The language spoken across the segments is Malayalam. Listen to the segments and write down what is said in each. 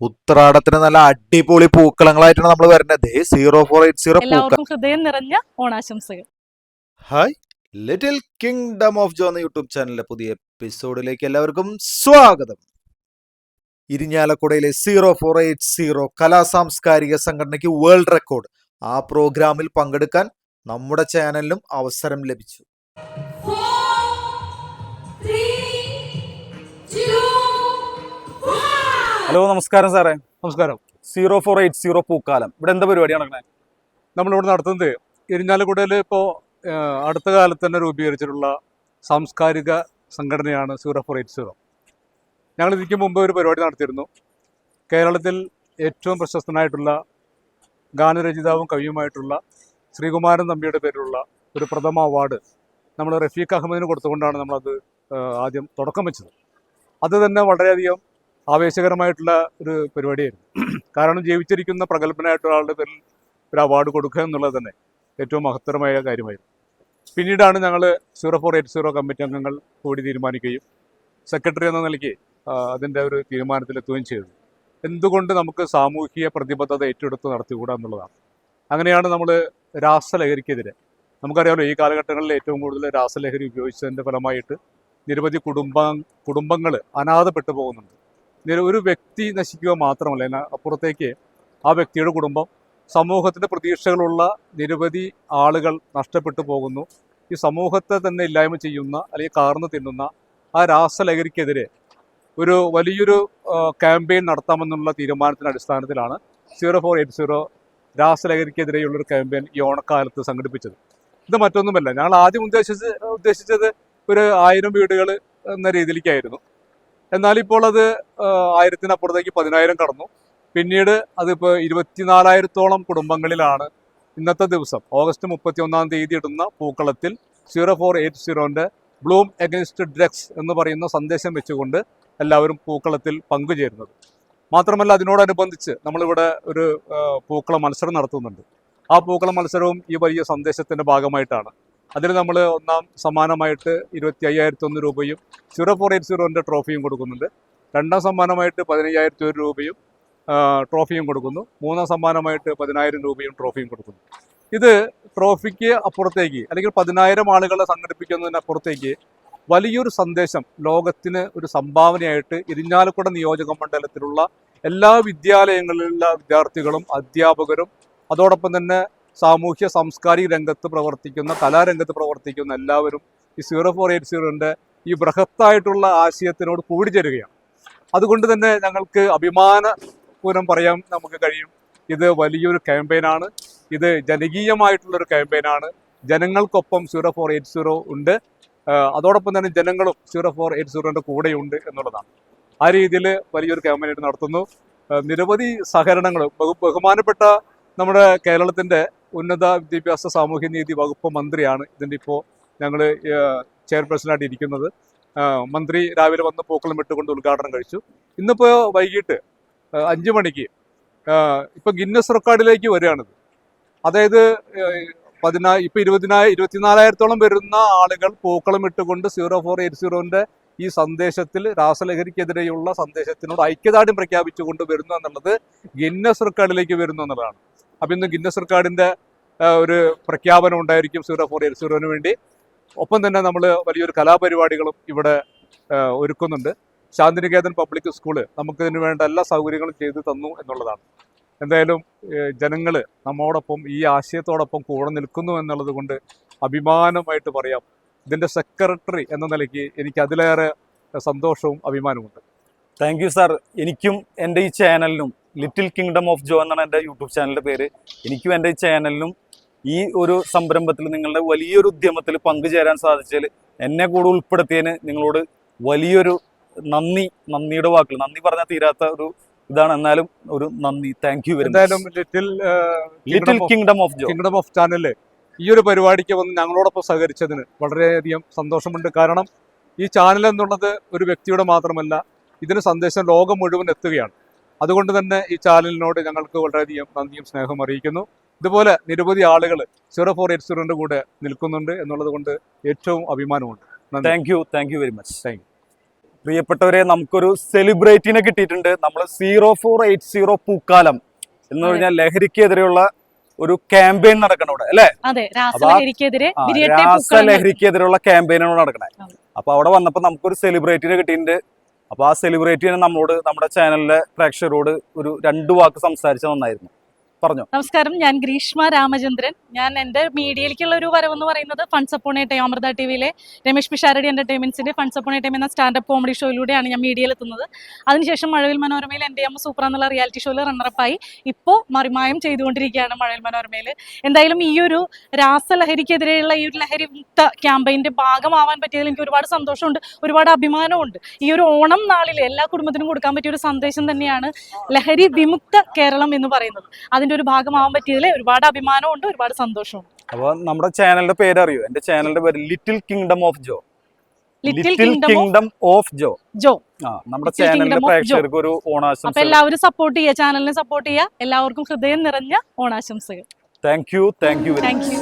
ഉത്രാടത്തിന് നല്ല അടിപൊളി പൂക്കളങ്ങളായിട്ടാണ് നമ്മൾ വരുന്നത്. സീറോ ഫോർ എയ്റ്റ് സീറോ ഹൃദയം നിറഞ്ഞ ഓണാശംസകൾ. Hi little kingdom of Jo എന്ന യൂട്യൂബ് ചാനലിലെ പുതിയ എപ്പിസോഡിലേക്ക് എല്ലാവർക്കും സ്വാഗതം. ഇരിഞ്ഞാലക്കുടയിലെ സീറോ ഫോർ എയ്റ്റ് സീറോ കലാ സാംസ്കാരിക സംഘടനയ്ക്ക് വേൾഡ് റെക്കോർഡ് ആ പ്രോഗ്രാമിൽ പങ്കെടുക്കാൻ നമ്മുടെ ചാനലിലും അവസരം ലഭിച്ചു. ഹലോ നമസ്കാരം സാറേ. നമസ്കാരം. സീറോ ഫോർ എയ്റ്റ് സീറോ പൂക്കാലം. ഇവിടെ എന്താ പരിപാടി നടക്കണേ? നമ്മളിവിടെ നടത്തുന്നത് ഇരിഞ്ഞാലക്കുടയിൽ ഇപ്പോൾ അടുത്ത കാലത്ത് തന്നെ രൂപീകരിച്ചിട്ടുള്ള സാംസ്കാരിക സംഘടനയാണ് സീറോ ഫോർ എയ്റ്റ് സീറോ. ഞങ്ങൾ ഇതിക്കും മുമ്പ് ഒരു പരിപാടി നടത്തിയിരുന്നു. കേരളത്തിൽ ഏറ്റവും പ്രശസ്തനായിട്ടുള്ള ഗാനരചിതാവും കവിയുമായിട്ടുള്ള ശ്രീകുമാരൻ തമ്പിയുടെ പേരിലുള്ള ഒരു പ്രഥമ അവാർഡ് നമ്മൾ റഫീഖ് അഹമ്മദിന് കൊടുത്തുകൊണ്ടാണ് നമ്മളത് ആദ്യം തുടക്കം വെച്ചത്. അത് തന്നെ വളരെയധികം ആവേശകരമായിട്ടുള്ള ഒരു പരിപാടിയായിരുന്നു. കാരണം ജീവിച്ചിരിക്കുന്ന പ്രഗത്ഭനായിട്ടുള്ള ആളുടെ പേരിൽ ഒരു അവാർഡ് കൊടുക്കുക എന്നുള്ളത് തന്നെ ഏറ്റവും മഹത്തരമായ കാര്യമായിരുന്നു. പിന്നീടാണ് ഞങ്ങൾ zero four eight zero committee അംഗങ്ങൾ കൂടി തീരുമാനിക്കുകയും സെക്രട്ടറി എന്ന നിലയ്ക്ക് അതിന്റെ ഒരു തീരുമാനത്തിലെത്തുകയും ചെയ്തത് എന്തുകൊണ്ട് നമുക്ക് സാമൂഹിക പ്രതിബദ്ധത ഏറ്റെടുത്ത് നടത്തിക്കൂടാ എന്നുള്ളതാണ്. അങ്ങനെയാണ് നമ്മൾ രാസലഹരിക്കെതിരെ നമുക്കറിയാമല്ലോ ഈ കാലഘട്ടങ്ങളിൽ ഏറ്റവും കൂടുതൽ രാസലഹരി ഉപയോഗിച്ചതിന്റെ ഫലമായിട്ട് നിരവധി കുടുംബ കുടുംബങ്ങൾ അനാഥപ്പെട്ടു പോകുന്നുണ്ട്. ഒരു വ്യക്തി നശിക്കുക മാത്രമല്ല എന്നാൽ അപ്പുറത്തേക്ക് ആ വ്യക്തിയുടെ കുടുംബം സമൂഹത്തിന്റെ പ്രതീക്ഷകളുള്ള നിരവധി ആളുകൾ നഷ്ടപ്പെട്ടു പോകുന്നു. ഈ സമൂഹത്തെ തന്നെ ഇല്ലായ്മ ചെയ്യുന്ന അല്ലെങ്കിൽ കാർന്നു തിന്നുന്ന ആ രാസലഹരിക്കെതിരെ ഒരു വലിയൊരു ക്യാമ്പയിൻ നടത്താമെന്നുള്ള തീരുമാനത്തിന്റെ അടിസ്ഥാനത്തിലാണ് സീറോ ഫോർ എയ്റ്റ് സീറോ രാസലഹരിക്കെതിരെയുള്ളൊരു ക്യാമ്പയിൻ ഈ ഓണക്കാലത്ത് സംഘടിപ്പിച്ചത്. ഇത് മറ്റൊന്നുമല്ല ഞങ്ങൾ ആദ്യം ഉദ്ദേശിച്ച് ഉദ്ദേശിച്ചത് ഒരു ആയിരം വീടുകൾ എന്ന രീതിയിലേക്കായിരുന്നു. എന്നാൽ ഇപ്പോൾ അത് ആയിരത്തിനപ്പുറത്തേക്ക് പതിനായിരം കടന്നു. പിന്നീട് അതിപ്പോൾ ഇരുപത്തിനാലായിരത്തോളം കുടുംബങ്ങളിലാണ് ഇന്നത്തെ ദിവസം. ഓഗസ്റ്റ് മുപ്പത്തി ഒന്നാം തീയതി ഇടുന്ന പൂക്കളത്തിൽ സീറോ ഫോർ എയ്റ്റ് സീറോന്റെ ബ്ലൂം എഗനിസ്റ്റ് ഡ്രഗ്സ് എന്ന് പറയുന്ന സന്ദേശം വെച്ചുകൊണ്ട് എല്ലാവരും പൂക്കളത്തിൽ പങ്കുചേരുന്നത്. മാത്രമല്ല അതിനോടനുബന്ധിച്ച് നമ്മളിവിടെ ഒരു പൂക്കള മത്സരം നടത്തുന്നുണ്ട്. ആ പൂക്കള മത്സരവും ഈ വലിയ സന്ദേശത്തിന്റെ ഭാഗമായിട്ടാണ്. അതിൽ നമ്മൾ ഒന്നാം സമ്മാനമായിട്ട് ഇരുപത്തി അയ്യായിരത്തി ഒന്ന് രൂപയും സീറോ ഫോർ എയ്റ്റ് സീറോന്റെ ട്രോഫിയും കൊടുക്കുന്നുണ്ട്. രണ്ടാം സമ്മാനമായിട്ട് പതിനയ്യായിരത്തി ഒരു രൂപയും ട്രോഫിയും കൊടുക്കുന്നു. മൂന്നാം സമ്മാനമായിട്ട് പതിനായിരം രൂപയും ട്രോഫിയും കൊടുക്കുന്നു. ഇത് ട്രോഫിക്ക് അപ്പുറത്തേക്ക് അല്ലെങ്കിൽ പതിനായിരം ആളുകളെ സംഘടിപ്പിക്കുന്നതിനപ്പുറത്തേക്ക് വലിയൊരു സന്ദേശം ലോകത്തിന് ഒരു സംഭാവനയായിട്ട് ഇരിഞ്ഞാലക്കുട നിയോജക മണ്ഡലത്തിലുള്ള എല്ലാ വിദ്യാലയങ്ങളിലുള്ള വിദ്യാർത്ഥികളും അധ്യാപകരും അതോടൊപ്പം തന്നെ സാമൂഹ്യ സാംസ്കാരിക രംഗത്ത് പ്രവർത്തിക്കുന്ന കലാരംഗത്ത് പ്രവർത്തിക്കുന്ന എല്ലാവരും ഈ സീറോ ഫോർ എയ്റ്റ് സീറോന്റെ ഈ ബൃഹത്തായിട്ടുള്ള ആശയത്തിനോട് കൂടിച്ചേരുകയാണ്. അതുകൊണ്ട് തന്നെ ഞങ്ങൾക്ക് അഭിമാനപൂർവം പറയാൻ നമുക്ക് കഴിയും. ഇത് വലിയൊരു ക്യാമ്പയിനാണ്. ഇത് ജനകീയമായിട്ടുള്ളൊരു ക്യാമ്പയിനാണ്. ജനങ്ങൾക്കൊപ്പം സീറോ ഫോർ എയ്റ്റ് സീറോ ഉണ്ട്. അതോടൊപ്പം തന്നെ ജനങ്ങളും സീറോ ഫോർ എയ്റ്റ് സീറോന്റെ കൂടെയുണ്ട് എന്നുള്ളതാണ്. ആ രീതിയിൽ വലിയൊരു ക്യാമ്പയിനായിട്ട് നടത്തുന്നു. നിരവധി സഹകരണങ്ങൾ ബഹു ബഹുമാനപ്പെട്ട നമ്മുടെ കേരളത്തിന്റെ ഉന്നത വിദ്യാഭ്യാസ സാമൂഹ്യനീതി വകുപ്പ് മന്ത്രിയാണ് ഇതിന്റെ ഇപ്പോൾ ഞങ്ങൾ ചെയർപേഴ്സണായിട്ട് ഇരിക്കുന്നത്. മന്ത്രി രാവിലെ വന്ന് പൂക്കളം ഇട്ടുകൊണ്ട് ഉദ്ഘാടനം കഴിച്ചു. ഇന്നിപ്പോൾ വൈകിട്ട് അഞ്ച് മണിക്ക് ഇപ്പം ഗിന്നസ് റെക്കോർഡിലേക്ക് വരികയാണിത്. അതായത് പതിനാ ഇപ്പം ഇരുപതിനായിരം ഇരുപത്തിനാലായിരത്തോളം വരുന്ന ആളുകൾ പൂക്കളം ഇട്ടുകൊണ്ട് സീറോ ഫോർ എയ്റ്റ് സീറോന്റെ ഈ സന്ദേശത്തിൽ രാസലഹരിക്കെതിരെയുള്ള സന്ദേശത്തിനോട് ഐക്യദാർഢ്യം പ്രഖ്യാപിച്ചുകൊണ്ട് വരുന്നു എന്നുള്ളത് ഗിന്നസ് റെക്കോർഡിലേക്ക് വരുന്നു എന്നുള്ളതാണ്. അപ്പം ഇന്ന് ഗിന്നസ് റെക്കോർഡിന്റെ ഒരു പ്രഖ്യാപനം ഉണ്ടായിരിക്കും സീറോ ഫോർ എയ്റ്റ് സീറോന് വേണ്ടി. ഒപ്പം തന്നെ നമ്മൾ വലിയൊരു കലാപരിപാടികളും ഇവിടെ ഒരുക്കുന്നുണ്ട്. ശാന്തിനികേതൻ പബ്ലിക് സ്കൂൾ നമുക്കിതിന് വേണ്ട എല്ലാ സൗകര്യങ്ങളും ചെയ്തു തന്നു എന്നുള്ളതാണ്. എന്തായാലും ജനങ്ങൾ നമ്മോടൊപ്പം ഈ ആശയത്തോടൊപ്പം കൂടെ നിൽക്കുന്നു എന്നുള്ളത് കൊണ്ട് അഭിമാനമായിട്ട് പറയാം. ഇതിന്റെ സെക്രട്ടറി എന്ന നിലയ്ക്ക് എനിക്ക് അതിലേറെ സന്തോഷവും അഭിമാനമുണ്ട് താങ്ക് യു സാർ എനിക്കും എന്റെ ഈ ചാനലിനും ലിറ്റിൽ കിങ്ഡം ഓഫ് ജോ എന്നാണ് എന്റെ യൂട്യൂബ് ചാനലിന്റെ പേര്. എനിക്കും എന്റെ ഈ ചാനലിനും ഈ ഒരു സംരംഭത്തിൽ നിങ്ങളുടെ വലിയൊരു ഉദ്യമത്തിൽ പങ്കുചേരാൻ സാധിച്ചതിൽ എന്നെ കൂടെ ഉൾപ്പെടുത്തിയതിന് നിങ്ങളോട് വലിയൊരു നന്ദി നന്ദിയുടെ വാക്കിൽ നന്ദി പറഞ്ഞാൽ തീരാത്ത ഒരു ഇതാണ്. എന്നാലും ഒരു നന്ദി. താങ്ക് യു എന്തായാലും little little kingdom of kingdom of channel ഈ ഒരു പരിപാടിക്ക് വന്ന് ഞങ്ങളോടൊപ്പം സഹകരിച്ചതിന് വളരെയധികം സന്തോഷമുണ്ട്. കാരണം ഈ ചാനൽ എന്നുള്ളത് ഒരു വ്യക്തിയുടെ മാത്രമല്ല ഇതിന് സന്ദേശം ലോകം മുഴുവൻ എത്തുകയാണ്. അതുകൊണ്ട് തന്നെ ഈ ചാനലിനോട് ഞങ്ങൾക്ക് വളരെയധികം നന്ദിയും സ്നേഹം അറിയിക്കുന്നു. ഇതുപോലെ നിരവധി ആളുകൾ സീറോ ഫോർ എയ്റ്റ് സീറോന്റെ കൂടെ നിൽക്കുന്നുണ്ട് എന്നുള്ളത് കൊണ്ട് ഏറ്റവും അഭിമാനമുണ്ട്. Thank you thank you very much thank you പ്രിയപ്പെട്ടവരെ നമുക്കൊരു സെലിബ്രേറ്റിനെ കിട്ടിയിട്ടുണ്ട്. നമ്മൾ സീറോ ഫോർ എയ്റ്റ് സീറോ പൂക്കാലം എന്ന് പറഞ്ഞാൽ ലഹരിക്കെതിരെയുള്ള ഒരു ക്യാമ്പയിൻ നടക്കണം ഇവിടെ അല്ലെ. രാസലഹരിക്കെതിരെയുള്ള ക്യാമ്പയിനാണ് നടക്കണേ. അപ്പൊ അവിടെ വന്നപ്പോ നമുക്കൊരു സെലിബ്രേറ്റിനെ കിട്ടിയിട്ടുണ്ട്. അപ്പൊ ആ സെലിബ്രേറ്റിനെ നമ്മളോട് നമ്മുടെ ചാനലിലെ പ്രേക്ഷകരോട് ഒരു രണ്ടു വാക്ക് സംസാരിച്ച നന്നായിരുന്നു. പറഞ്ഞോ. നമസ്കാരം ഞാൻ ഗ്രീഷ്മ രാമചന്ദ്രൻ. ഞാൻ എന്റെ മീഡിയയിലേക്കുള്ള ഒരു വരവെന്ന് പറയുന്നത് funs upon time Amrita T വിയിലെ രമേഷ് പിഷാരടി എന്റർടൈൻമെന്റ്സിന്റെ ഫണ്ട്സ് അപ്പോൺ ടൈം എന്ന സ്റ്റാൻഡപ്പ് കോമഡി ഷോയിലൂടെയാണ് ഞാൻ മീഡിയയിൽ എത്തുന്നത് അതിനുശേഷം മഴവിൽ മനോരമയിൽ എന്റെ അമ്മ സൂപ്പർ എന്നുള്ള റിയാലിറ്റി ഷോയിൽ റണ്ണറപ്പായി ഇപ്പോൾ മറിമായം ചെയ്തുകൊണ്ടിരിക്കുകയാണ് മഴവിൽ മനോരമയിൽ എന്തായാലും ഈ ഒരു രാസലഹരിക്കെതിരെയുള്ള ഈ ഒരു ലഹരി മുക്ത ക്യാമ്പയിന്റെ ഭാഗമാവാൻ പറ്റിയതിൽ എനിക്ക് ഒരുപാട് സന്തോഷമുണ്ട് ഒരുപാട് അഭിമാനമുണ്ട് ഈ ഒരു ഓണം നാളിൽ എല്ലാ കുടുംബത്തിനും കൊടുക്കാൻ പറ്റിയ ഒരു സന്ദേശം തന്നെയാണ് ലഹരി വിമുക്ത കേരളം എന്ന് പറയുന്നത്. അതിന്റെ ഒരു ഭാഗമാവാൻ പറ്റിയതിൽ ഒരുപാട് അഭിമാനമുണ്ട് ഒരുപാട് സന്തോഷമുണ്ട്. അപ്പോൾ നമ്മുടെ ചാനലിന്റെ പേര് അറിയോ എന്റെ ചാനലിന്റെ പേര് little kingdom of Jo little kingdom of Jo Jo ആ നമ്മുടെ ചാനലിന്റെ ചാനലിലെ Kingdom of Joe. പ്രേക്ഷകർക്ക് ഒരു അപ്പൊ അപ്പോൾ എല്ലാവരും സപ്പോർട്ട് ചെയ്യുക ചാനലിനെ സപ്പോർട്ട് ചെയ്യുക. എല്ലാവർക്കും ഹൃദയം നിറഞ്ഞ ഓണാശംസകൾ. Thank you thank you thank you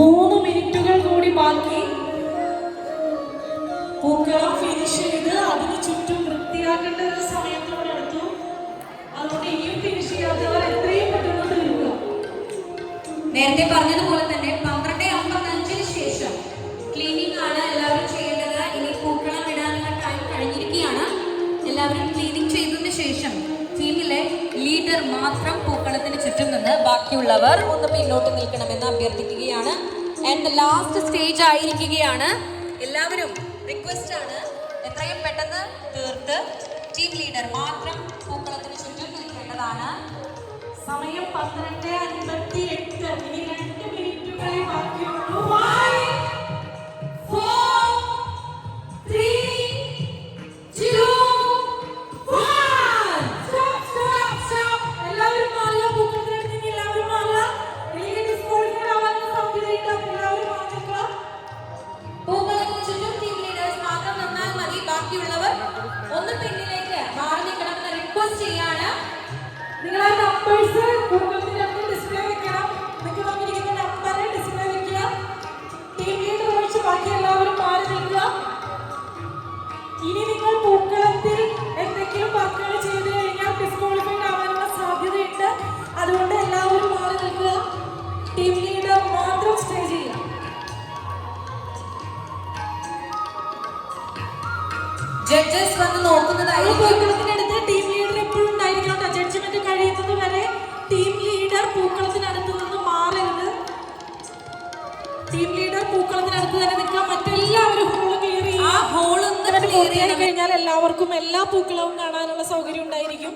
മൂന്ന് മിനിറ്റുകൾ കൂടി ബാക്കി. പൂക്കളം ഫിനിഷ് ചെയ്ത് അതിന് ചുറ്റും വൃത്തിയാക്കേണ്ട ഒരു നേരത്തെ പറഞ്ഞതുപോലെ തന്നെ പന്ത്രണ്ട് അമ്പത്തഞ്ചിന് ശേഷം ക്ലീനിങ് ആണ് എല്ലാവരും ചെയ്യേണ്ടത്. ഇനി പൂക്കളം ഇടാനുള്ള ടൈം കഴിഞ്ഞിരിക്കുകയാണ്. എല്ലാവരും ക്ലീനിങ് ചെയ്തതിന് ശേഷം ടീമിലെ ലീഡർ മാത്രം പൂക്കളത്തിന് ചുറ്റും നിന്ന് ബാക്കിയുള്ളവർ ഒന്ന് പിന്നോട്ട് നിൽക്കണമെന്ന് അഭ്യർത്ഥിക്കുകയാണ്. ആൻഡ് ലാസ്റ്റ് സ്റ്റേജ് ആയിരിക്കുകയാണ്. എല്ലാവരും റിക്വസ്റ്റ് ആണ് എത്രയും പെട്ടെന്ന് തീർത്ത് ടീം ലീഡർ മാത്രം പൂക്കളത്തിന് ചുറ്റും നിൽക്കേണ്ടതാണ്. സമയം പന്ത്രണ്ട് അൻപത്തി എട്ട് ഇനി രണ്ട് മിനിറ്റുകളെ ബാക്കിയുള്ളൂ. ബാക്കിയുള്ളവർ ഒന്ന് പിന്നിലേക്ക് മാറി നിൽക്കണമെന്ന് റിക്വസ്റ്റ് ചെയ്യാണ് ഇനി നിങ്ങൾ പൂക്കളത്തിൽ എന്തെങ്കിലും വർക്കുകൾ ചെയ്തു കഴിഞ്ഞാൽ ഡിസ്ക്വാളിഫൈഡ് ആവാനുള്ള സാധ്യതയുണ്ട്. അതുകൊണ്ട് എല്ലാവരും മാറി നിൽക്കുക. ടീം ലീഡർ മാത്രം സ്റ്റേ ചെയ്യുക. ജഡ്ജസ് വന്ന് നോക്കുന്നതായി മറ്റെല്ലാവരും ഹോൾ ക്ലിയർ ആ ഹോൾ ക്ലിയർ പൂർത്തിയായി കഴിഞ്ഞാൽ എല്ലാവർക്കും എല്ലാ പൂക്കളവും കാണാനുള്ള സൗകര്യം ഉണ്ടായിരിക്കും.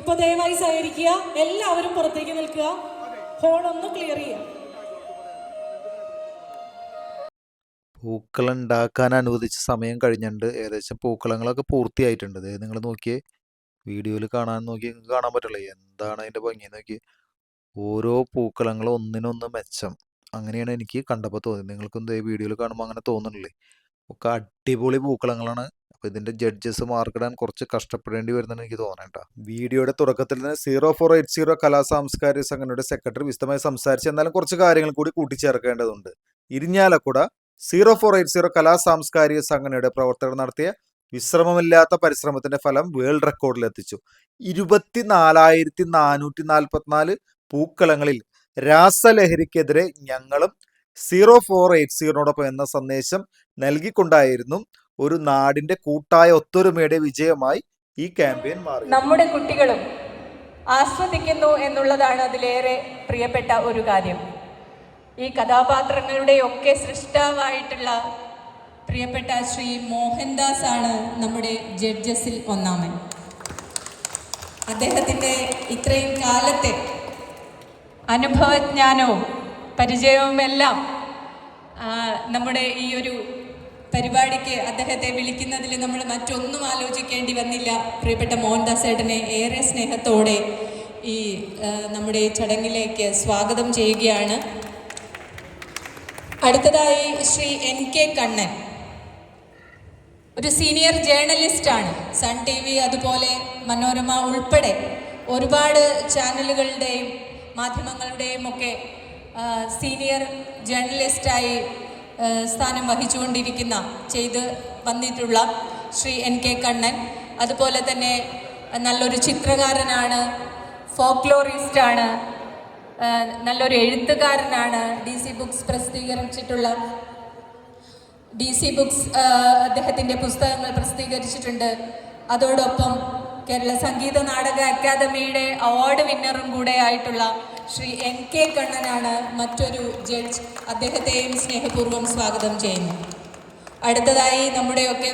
ഇപ്പൊ ദയവായി സഹകരിക്കുക. എല്ലാവരും പുറത്തേക്ക് നിൽക്കുക. ഹോൾ ഒന്ന് ക്ലിയർ ചെയ്യുക പൂക്കളം ഉണ്ടാക്കാൻ അനുവദിച്ച സമയം കഴിഞ്ഞിട്ടുണ്ട്. ഏകദേശം പൂക്കളങ്ങളൊക്കെ പൂർത്തിയായിട്ടുണ്ട്. ദേ നിങ്ങൾ നോക്കിയേ. വീഡിയോയിൽ കാണാൻ നോക്കി കാണാൻ പറ്റുള്ളൂ. എന്താണ് അതിന്റെ ഭംഗി നോക്കി ഓരോ പൂക്കളങ്ങളും ഒന്നിനൊന്ന് മെച്ചം. അങ്ങനെയാണ് എനിക്ക് കണ്ടപ്പോൾ തോന്നിയത്. നിങ്ങൾക്കും ഈ വീഡിയോയിൽ കാണുമ്പോൾ അങ്ങനെ തോന്നുന്നില്ലേ? ഒക്കെ അടിപൊളി പൂക്കളങ്ങളാണ്. അപ്പോൾ ഇതിന്റെ ജഡ്ജസ് മാർക്കിടാൻ കുറച്ച് കഷ്ടപ്പെടേണ്ടി വരുന്നെന്ന് എനിക്ക് തോന്നേണ്ട വീഡിയോയുടെ തുടക്കത്തിൽ തന്നെ സീറോ ഫോർ എയ്റ്റ് സീറോ കലാ സാംസ്കാരിക സംഘടനയുടെ സെക്രട്ടറി വിശദമായി സംസാരിച്ച് എന്നാലും കുറച്ച് കാര്യങ്ങൾ കൂടി കൂട്ടിച്ചേർക്കേണ്ടതുണ്ട്. Irinjalakuda zero four eight zero കലാ സാംസ്കാരിക സംഘടനയുടെ പ്രവർത്തകർ നടത്തിയ വിശ്രമമില്ലാത്ത പരിശ്രമത്തിന്റെ ഫലം വേൾഡ് റെക്കോർഡിലെത്തിച്ചു. ഇരുപത്തിനാലായിരത്തി നാനൂറ്റി നാൽപ്പത്തിനാല് പൂക്കളങ്ങളിൽ രാസലഹരിക്കെതിരെ ഞങ്ങളും സീറോ ഫോർ എയ്റ്റ് സീറോടൊപ്പം എന്ന സന്ദേശം നൽകിക്കൊണ്ടായിരുന്നു ഒരു നാടിന്റെ കൂട്ടായ ഒത്തൊരുമയുടെ വിജയമായി ഈ ക്യാമ്പയിൻ മാറി. നമ്മുടെ കുട്ടികളും ആസ്വദിക്കുന്നു എന്നുള്ളതാണ് അതിലേറെ പ്രിയപ്പെട്ട ഒരു കാര്യം. ഈ കഥാപാത്രങ്ങളുടെ ഒക്കെ സൃഷ്ടാവായിട്ടുള്ള പ്രിയപ്പെട്ട ശ്രീ മോഹൻദാസ് ആണ് നമ്മുടെ ജഡ്ജസിൽ ഒന്നാമൻ. അദ്ദേഹത്തിന്റെ ഇത്രയും കാലത്തെ അനുഭവജ്ഞാനവും പരിചയവുമെല്ലാം എല്ലാം നമ്മുടെ ഈ ഒരു പരിപാടിക്ക് അദ്ദേഹത്തെ വിളിക്കുന്നതിൽ നമ്മൾ മറ്റൊന്നും ആലോചിക്കേണ്ടി വന്നില്ല. പ്രിയപ്പെട്ട മോഹൻദാസ് ഏട്ടനെ ഏറെ സ്നേഹത്തോടെ ഈ നമ്മുടെ ചടങ്ങിലേക്ക് സ്വാഗതം ചെയ്യുകയാണ്. അടുത്തതായി ശ്രീ എൻ കെ കണ്ണൻ. ഒരു സീനിയർ ജേർണലിസ്റ്റാണ്. സൺ ടി വി അതുപോലെ മനോരമ ഉൾപ്പെടെ ഒരുപാട് ചാനലുകളുടെയും മാധ്യമങ്ങളുടെയും ഒക്കെ സീനിയർ ജേർണലിസ്റ്റായി സ്ഥാനം വഹിച്ചുകൊണ്ടിരിക്കുന്ന ചെയ്ത് വന്നിട്ടുള്ള ശ്രീ എൻ കെ കണ്ണൻ. അതുപോലെ തന്നെ നല്ലൊരു ചിത്രകാരനാണ് ഫോക്ലോറിസ്റ്റാണ് നല്ലൊരു എഴുത്തുകാരനാണ് ഡി സി ബുക്സ് പ്രസിദ്ധീകരിച്ചിട്ടുള്ള ഡി സി ബുക്സ് അദ്ദേഹത്തിന്റെ പുസ്തകങ്ങൾ പ്രസിദ്ധീകരിച്ചിട്ടുണ്ട്. അതോടൊപ്പം കേരള സംഗീത നാടക അക്കാദമിയുടെ അവാർഡ് വിന്നറും കൂടെ ആയിട്ടുള്ള ശ്രീ എൻ കെ കണ്ണനാണ് മറ്റൊരു ജഡ്ജ് അദ്ദേഹത്തെയും സ്നേഹപൂർവം സ്വാഗതം ചെയ്യുന്നു. അടുത്തതായി നമ്മുടെയൊക്കെ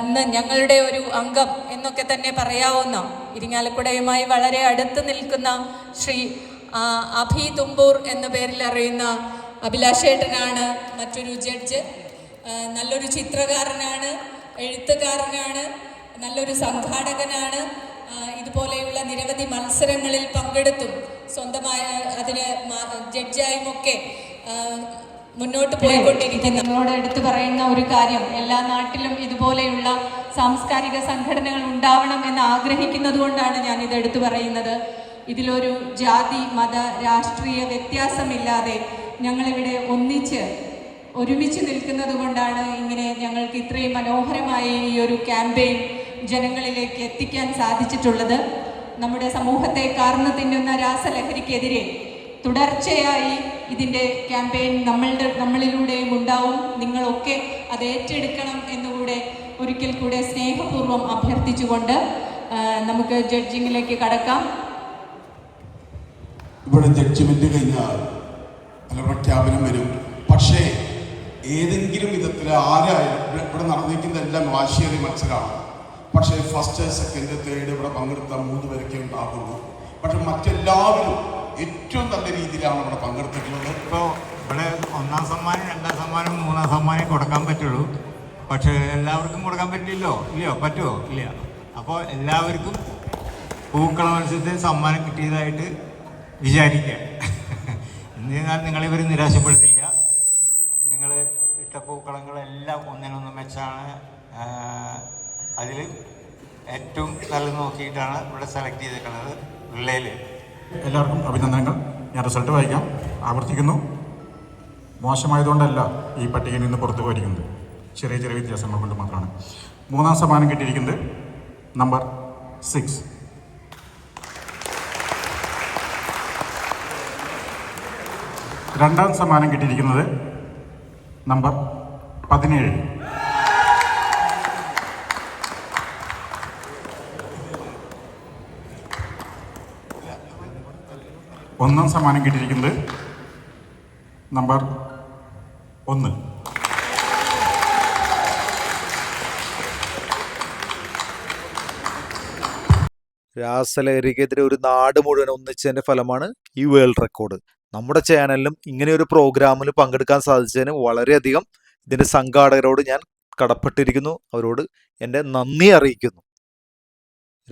ഇന്ന് ഞങ്ങളുടെ ഒരു അംഗം എന്നൊക്കെ തന്നെ പറയാവുന്ന ഇരിങ്ങാലക്കുടയുമായി വളരെ അടുത്ത് നിൽക്കുന്ന ശ്രീ അഭി തുമ്പൂർ എന്ന പേരിൽ അറിയുന്ന അഭിലാഷേട്ടനാണ് മറ്റൊരു ജഡ്ജ് നല്ലൊരു ചിത്രകാരനാണ് എഴുത്തുകാരനാണ്. നല്ലൊരു സംഘാടകനാണ്. ഇതുപോലെയുള്ള നിരവധി മത്സരങ്ങളിൽ പങ്കെടുത്തും. സ്വന്തമായ അതിന് ജഡ്ജായും ഒക്കെ മുന്നോട്ട് പോയിക്കൊണ്ടിരിക്കുന്നു നിങ്ങളോട് എടുത്തു പറയുന്ന ഒരു കാര്യം എല്ലാ നാട്ടിലും ഇതുപോലെയുള്ള സാംസ്കാരിക സംഘടനകൾ ഉണ്ടാവണം എന്ന് ആഗ്രഹിക്കുന്നത് കൊണ്ടാണ് ഞാൻ ഇത് എടുത്തു പറയുന്നത്. ഇതിലൊരു ജാതി മത രാഷ്ട്രീയ വ്യത്യാസമില്ലാതെ ഞങ്ങളിവിടെ ഒന്നിച്ച് ഒരുമിച്ച് നിൽക്കുന്നത് കൊണ്ടാണ് ഇങ്ങനെ ഞങ്ങൾക്ക് ഇത്രയും മനോഹരമായ ഈ ഒരു ക്യാമ്പയിൻ ജനങ്ങളിലേക്ക് എത്തിക്കാൻ സാധിച്ചിട്ടുള്ളത് നമ്മുടെ സമൂഹത്തെ കാർന്നു തിന്നുന്ന രാസലഹരിക്കെതിരെ തുടർച്ചയായി ഇതിന്റെ ക്യാമ്പയിൻ നമ്മളുടെ നമ്മളിലൂടെയും ഉണ്ടാവും. നിങ്ങളൊക്കെ അത് ഏറ്റെടുക്കണം എന്നുകൂടെ ഒരിക്കൽ കൂടെ സ്നേഹപൂർവം അഭ്യർത്ഥിച്ചുകൊണ്ട് നമുക്ക് ജഡ്ജിങ്ങിലേക്ക് കടക്കാം. ഇവിടെ ജഡ്ജ്മെന്റ് കഴിഞ്ഞാൽ പല പ്രഖ്യാപനം വരും. പക്ഷേ ഏതെങ്കിലും വിധത്തിൽ ആരായാലും ഇവിടെ നടന്നിരിക്കുന്ന എല്ലാം വാശിയേറിയ മത്സരമാണ്. പക്ഷേ ഫസ്റ്റ് സെക്കൻഡ് തേർഡ് ഇവിടെ പങ്കെടുത്ത മൂന്ന് പേരൊക്കെ ഉണ്ടാകുള്ളൂ പക്ഷെ മറ്റെല്ലാവരും ഏറ്റവും നല്ല രീതിയിലാണ് ഇവിടെ പങ്കെടുത്തിട്ടുള്ളത്. ഇപ്പോൾ ഇവിടെ ഒന്നാം സമ്മാനം രണ്ടാം സമ്മാനം മൂന്നാം സമ്മാനം കൊടുക്കാൻ പറ്റുള്ളൂ. പക്ഷേ എല്ലാവർക്കും കൊടുക്കാൻ പറ്റില്ലല്ലോ? ഇല്ലയോ? പറ്റുമോ ഇല്ല. അപ്പോൾ എല്ലാവർക്കും പൂക്കള മത്സരത്തിൽ സമ്മാനം കിട്ടിയതായിട്ട് വിചാരിക്കുക എന്നിരുന്നാൽ നിങ്ങളിവർ നിരാശപ്പെടുത്തില്ല. നിങ്ങൾ ഇട്ട പൂക്കളങ്ങളെല്ലാം ഒന്നിനൊന്ന് മെച്ചാണ് അതിൽ ഏറ്റവും നല്ലത് നോക്കിയിട്ടാണ് ഇവിടെ സെലക്ട് ചെയ്തിരിക്കുന്നത് വിള്ളയിൽ എല്ലാവർക്കും അഭിനന്ദനങ്ങൾ. ഞാൻ റിസൾട്ട് വായിക്കാം. ആവർത്തിക്കുന്നു. മോശമായതുകൊണ്ടല്ല ഈ പട്ടികയിൽ നിന്ന് പുറത്തു പോയിരിക്കുന്നത്. ചെറിയ ചെറിയ വ്യത്യാസങ്ങൾ കൊണ്ട് മാത്രമാണ്. മൂന്നാം സമ്മാനം കിട്ടിയിരിക്കുന്നത് നമ്പർ സിക്സ് രണ്ടാം സമ്മാനം കിട്ടിയിരിക്കുന്നത് നമ്പർ പതിനേഴ്. ഒന്നാം സമ്മാനം കിട്ടിയിരിക്കുന്നത് നമ്പർ ഒന്ന്. രാസലഹരിക്കെതിരെ ഒരു നാട് മുഴുവൻ ഒന്നിച്ചതിന്റെ ഫലമാണ് ഈ വേൾഡ് റെക്കോർഡ്. നമ്മുടെ ചാനലിലും ഇങ്ങനെ ഒരു പ്രോഗ്രാമിൽ പങ്കെടുക്കാൻ സാധിച്ചതിന് വളരെയധികം ഇതിന്റെ സംഘാടകരോട് ഞാൻ കടപ്പെട്ടിരിക്കുന്നു. അവരോട് എന്റെ നന്ദി അറിയിക്കുന്നു.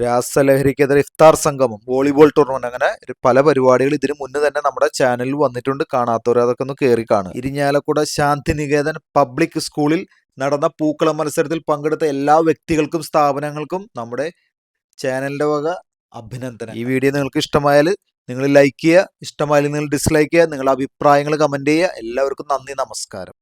രാസലഹരിക്കെതിരെ ഇഫ്താർ സംഗമം വോളിബോൾ ടൂർണമെന്റ് അങ്ങനെ പല പരിപാടികൾ ഇതിന് മുന്നേ തന്നെ നമ്മുടെ ചാനലിൽ വന്നിട്ടുണ്ട്. കാണാത്തവർ അതൊക്കെ ഒന്ന് കയറി കാണുക. ഇരിഞ്ഞാലക്കുട ശാന്തിനികേതൻ പബ്ലിക് സ്കൂളിൽ നടന്ന പൂക്കള മത്സരത്തിൽ പങ്കെടുത്ത എല്ലാ വ്യക്തികൾക്കും സ്ഥാപനങ്ങൾക്കും നമ്മുടെ ചാനലിന്റെ വക അഭിനന്ദനം ഈ വീഡിയോ നിങ്ങൾക്ക് ഇഷ്ടമായാൽ നിങ്ങൾ ലൈക്ക് ചെയ്യുക. ഇഷ്ടമായാലും നിങ്ങൾ ഡിസ്ലൈക്ക് ചെയ്യുക. നിങ്ങളുടെ അഭിപ്രായങ്ങൾ കമന്റ് ചെയ്യുക. എല്ലാവർക്കും നന്ദി നമസ്കാരം.